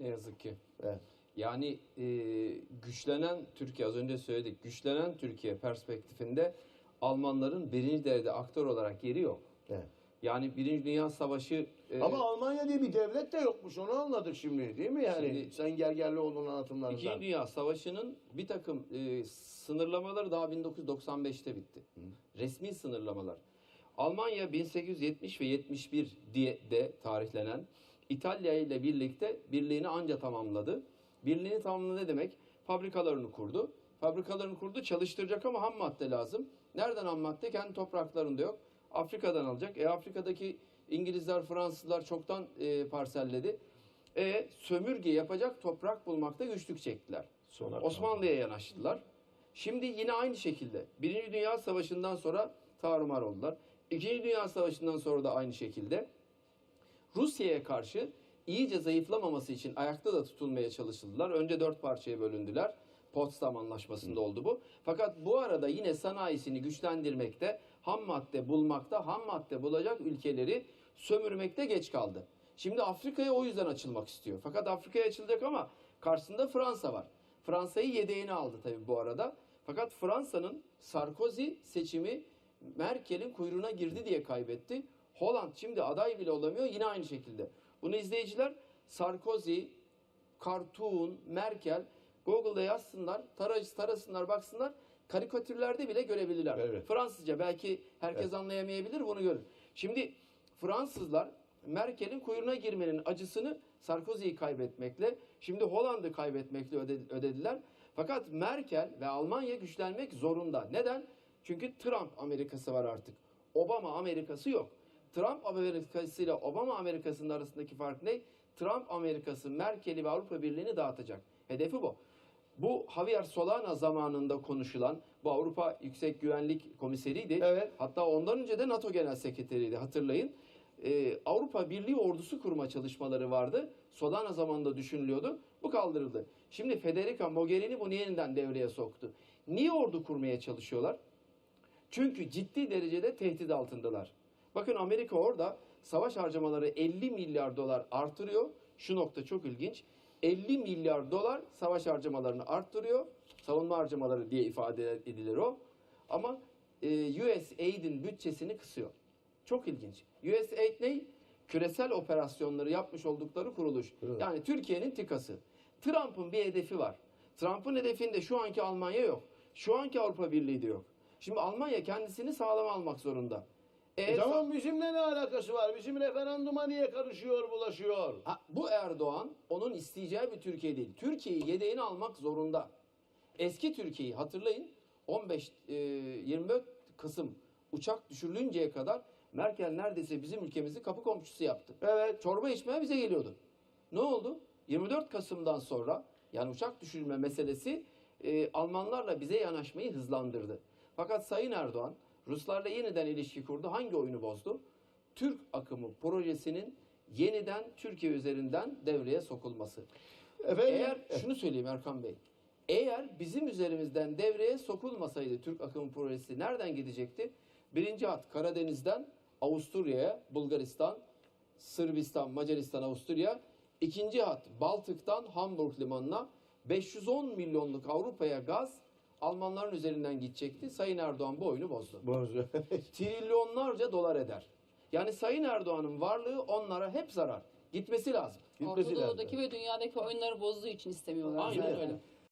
Ne yazık ki. Evet. Yani e, güçlenen Türkiye, az önce söyledik, güçlenen Türkiye perspektifinde Almanların birinci derecede aktör olarak yeri yok. evet. Yani Birinci Dünya Savaşı e, Ama Almanya diye bir devlet de yokmuş onu anladık şimdi değil mi yani? Şimdi- Sen Gergerlioğlu'nun anlatımlarından. İkinci Dünya Savaşı'nın bir takım e, sınırlamaları daha 1995'te bitti. Resmi sınırlamalar. Almanya 1870 ve 71 diye de tarihlenen İtalya ile birlikte birliğini anca tamamladı. Birliğini tamamladı ne demek? Fabrikalarını kurdu. Fabrikalarını kurdu çalıştıracak ama ham madde lazım. Nereden ham madde? Kendi topraklarında yok. Afrika'dan alacak. E Afrika'daki İngilizler, Fransızlar çoktan e, parselledi. E sömürge yapacak toprak bulmakta güçlük çektiler. Sonra Osmanlı'ya yanaştılar. Şimdi yine aynı şekilde. Birinci Dünya Savaşı'ndan sonra tarumar oldular. İkinci Dünya Savaşı'ndan sonra da aynı şekilde. Rusya'ya karşı iyice zayıflamaması için ayakta da tutulmaya çalışıldılar. Önce dört parçaya bölündüler. Potsdam Anlaşması'nda oldu bu. Fakat bu arada yine sanayisini güçlendirmekte, ham madde bulmakta, ham madde bulacak ülkeleri sömürmekte geç kaldı. Şimdi Afrika'ya o yüzden açılmak istiyor. Fakat Afrika'ya açılacak ama karşısında Fransa var. Fransa'yı yedeğine aldı tabii bu arada. Fakat Fransa'nın Sarkozy seçimi Merkel'in kuyruğuna girdi diye kaybetti. Holland şimdi aday bile olamıyor yine aynı şekilde. Bunu izleyiciler Sarkozy, Cartoon, Merkel Google'da yazsınlar, tarayıcı tarasınlar, baksınlar. Karikatürlerde bile görebilirler. Evet. Fransızca belki herkes anlayamayabilir bunu görür. Şimdi Fransızlar Merkel'in kuyruğuna girmenin acısını Sarkozy'yi kaybetmekle, şimdi Hollanda'yı kaybetmekle öde- ödediler. Fakat Merkel ve Almanya güçlenmek zorunda. Neden? Çünkü Trump Amerikası var artık. Obama Amerikası yok. Trump Amerikası ile Obama Amerikası'nın arasındaki fark ne? Trump Amerikası Merkel'i ve Avrupa Birliği'ni dağıtacak. Hedefi bu. Bu Javier Solana zamanında konuşulan bu Avrupa Yüksek Güvenlik Komiseriydi. Evet. Hatta ondan önce de NATO Genel Sekreteriydi hatırlayın. Ee, Avrupa Birliği ordusu kurma çalışmaları vardı. Solana zamanında düşünülüyordu. Bu kaldırıldı. Şimdi Federica Mogherini bunu yeniden devreye soktu. Niye ordu kurmaya çalışıyorlar? Çünkü ciddi derecede tehdit altındalar. Bakın Amerika orada savaş harcamaları 50 milyar dolar artırıyor. Şu nokta çok ilginç. 50 milyar dolar savaş harcamalarını arttırıyor. Savunma harcamaları diye ifade edilir o. Ama e, USAID'in bütçesini kısıyor. Çok ilginç. USAID ne? Küresel operasyonları yapmış oldukları kuruluş. Evet. Yani Türkiye'nin tikası. Trump'ın bir hedefi var. Trump'ın hedefinde şu anki Almanya yok. Şu anki Avrupa Birliği de yok. Şimdi Almanya kendisini sağlam almak zorunda. E, tamam bizimle ne alakası var? Bizim referanduma niye karışıyor, bulaşıyor? Ha, bu Erdoğan onun isteyeceği bir Türkiye değil. Türkiye'yi yedeğini almak zorunda. Eski Türkiye'yi hatırlayın. 15 e, 24 Kasım uçak düşürülünceye kadar Merkel neredeyse bizim ülkemizi kapı komşusu yaptı. Evet. Çorba içmeye bize geliyordu. Ne oldu? 24 Kasım'dan sonra yani uçak düşürme meselesi e, Almanlarla bize yanaşmayı hızlandırdı. Fakat Sayın Erdoğan Ruslarla yeniden ilişki kurdu. Hangi oyunu bozdu? Türk akımı projesinin yeniden Türkiye üzerinden devreye sokulması. Efendim? Eğer şunu söyleyeyim Erkan Bey. Eğer bizim üzerimizden devreye sokulmasaydı Türk akımı projesi nereden gidecekti? Birinci hat Karadeniz'den Avusturya'ya, Bulgaristan, Sırbistan, Macaristan, Avusturya. İkinci hat Baltık'tan Hamburg limanına 510 milyonluk Avrupa'ya gaz Almanların üzerinden gidecekti. Sayın Erdoğan bu oyunu bozdu. Bozu. Trilyonlarca dolar eder. Yani Sayın Erdoğan'ın varlığı onlara hep zarar. Gitmesi lazım. Gitmesi Orta lazım. Doğu'daki ve dünyadaki oyunları bozduğu için istemiyorlar. Aynen öyle.